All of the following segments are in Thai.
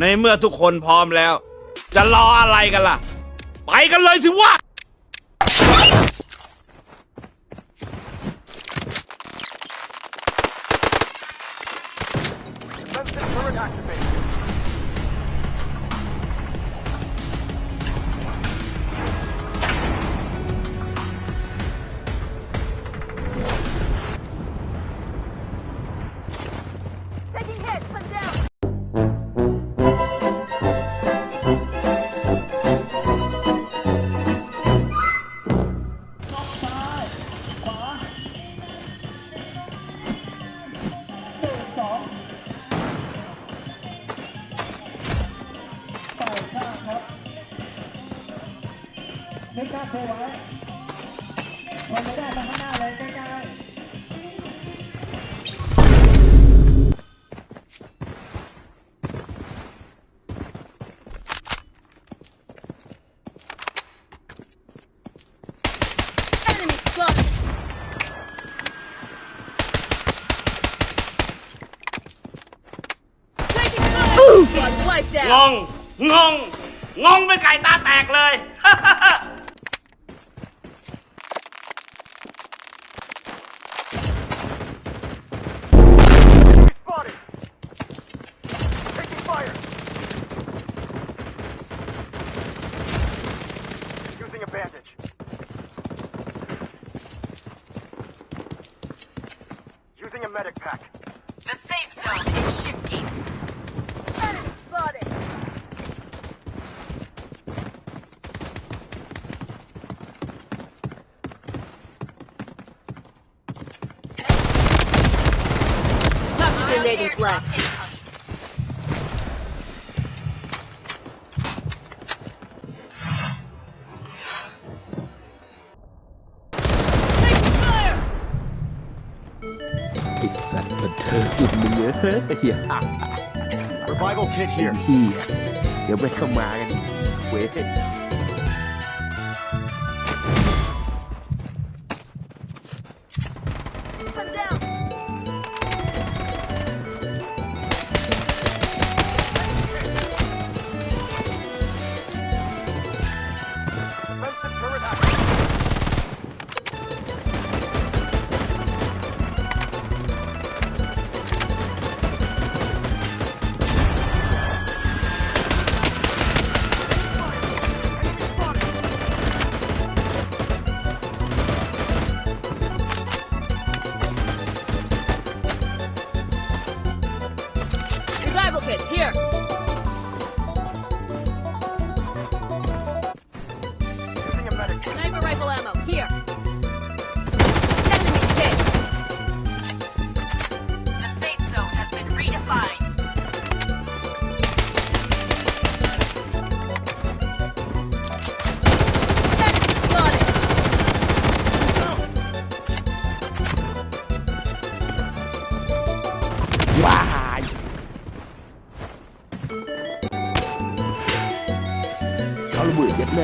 ในเมื่อทุกคนพร้อมแล้ว จะรออะไรกันล่ะ ไปกันเลยสิวะาโชว์ไว้คนไม่ได้มาข้างหน้าเลยใกล้ๆงง งง งงเป็นไก่ตาแตกเลย Spotted! Taking fire! Using a bandage. Using a medic pack. The safe zone is shifting. Enemy spotted. Toxic grenade is left. Taking fire. ไอ้สัตว์บันเทิงมึงเอ้ยอ ย่า Revival kit here. เฮียเดี๋ยวไม่เข้ามากันอีกเว้ย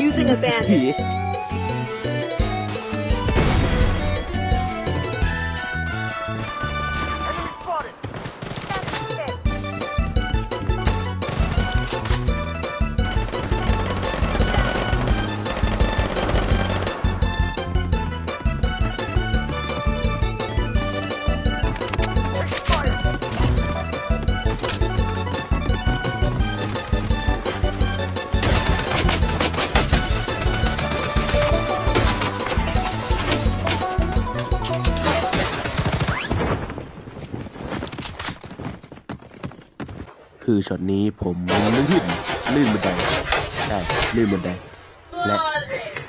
Using a bandage. คือช็อตนี้ผมลื่นลื่นบันไดใช่ลื่นบันไดและ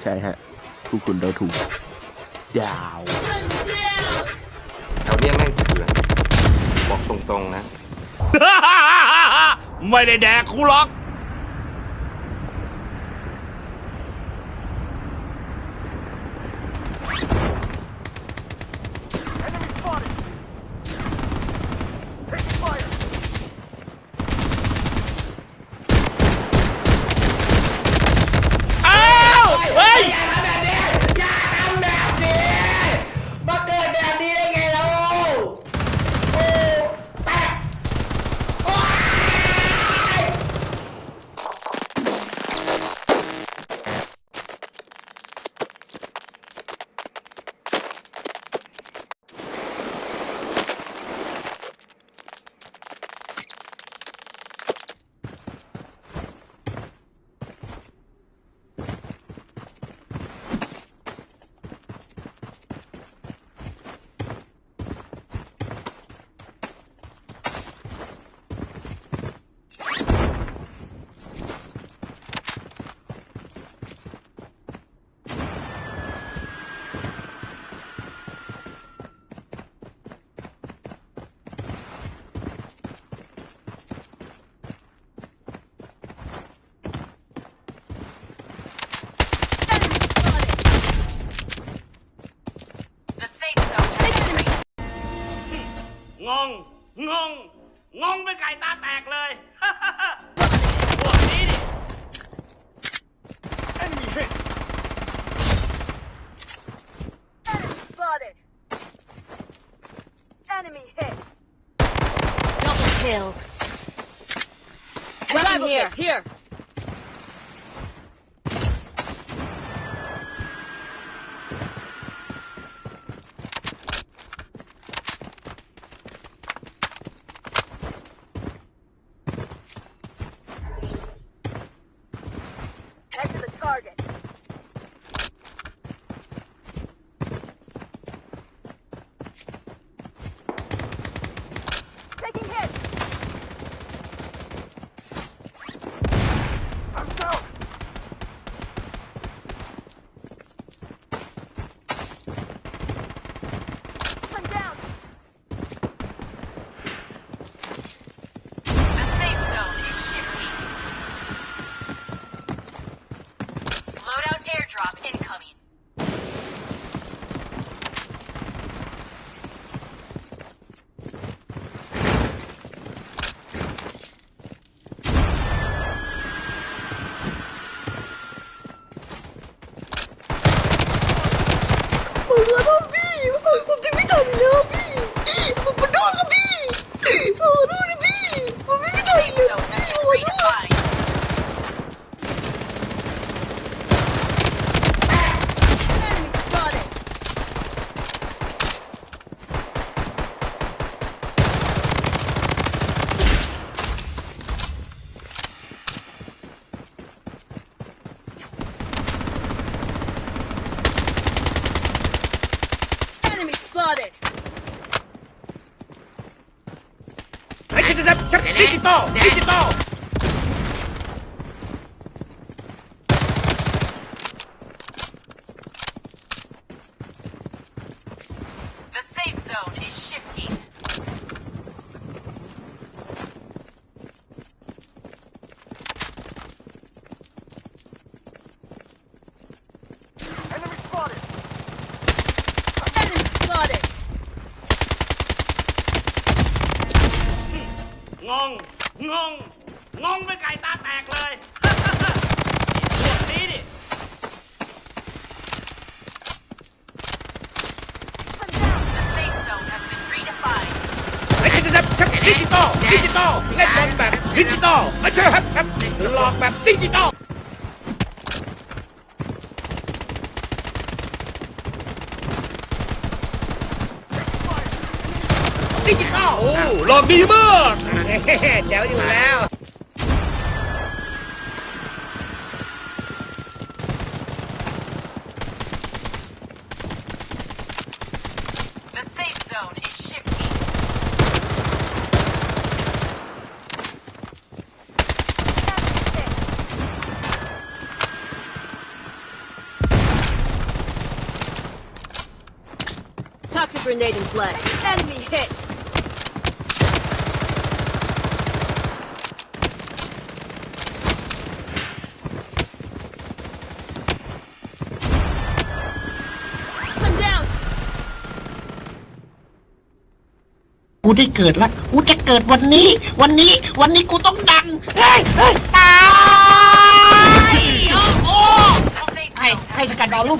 ใช่ฮะผู้คุณเราถูก ยาวแถวเนี้ยแม่งเถื่อนบอกตรงๆนะ ไม่ได้แดกกูหรอก kill. Weapon here. Here. Enemy spotted. ไอ้ดิจิตอลดิจิตอลดิจิตอล The safe zone is shifting. Enemy spotted. Enemy spotted. งง งง งงเป็นไก่ตาแตกเลย พวกนี้นี่ The safe zone has been redefined. ไอ้ดิจิตอลดิจิตอลดิจิตอลเล่นบอลแบบ ดิจิตอลไม่ใช่ครับครับหลอกแบบดิจิตอลดิจิตอลโอ้หลอกดีมากแจ๋วอยู่แล้ว grenade in play. Enemy hit. I'm down. กูได้เกิดแล้วกูจะเกิดวันนี้ วันนี้ วันนี้กูต้องดังเฮ้ยเฮ้ยตายโอ้โห The safe ให้ zone ให้ has สกัด been ดาวลุ่ม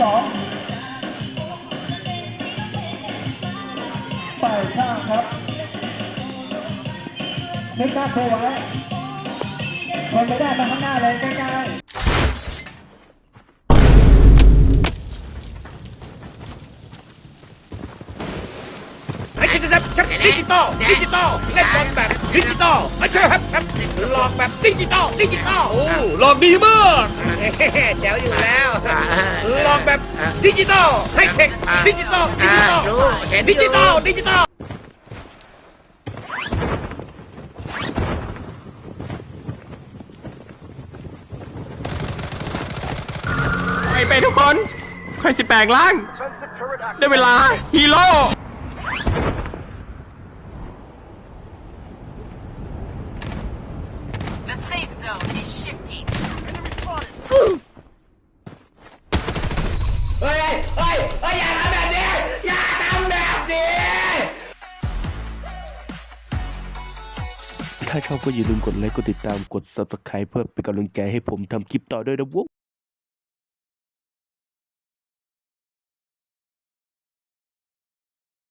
สองฝ่ายข้างครับเล็กหน้าโคไว้คนไม่ได้มาข้างหน้าเลยใกล้ๆ ไอ้ดิจิตอลดิจิ ตอลดิจิตอลเล่นบอลแบบดิจิตอลไม่ใช่ครับครับหลอกแบบดิจิตอลดิจิตอลโอ้หลอกดีมากแจ๋วอยู่แล้วหลอกแบบดิจิตอลให้เทคดิจิตอลดิจิตอลดิจิตอลดิจิตอลไปไปทุกคนค่อยสิแปลงร่าง Defensive turret active. ได้เวลาฮีโร่ ถ้าชอบก็อย่าลืมกดไลค์ กดติดตาม กด subscribe เพื่อเป็นกำลังใจให้ผมทำคลิปต่อด้วยนะวะ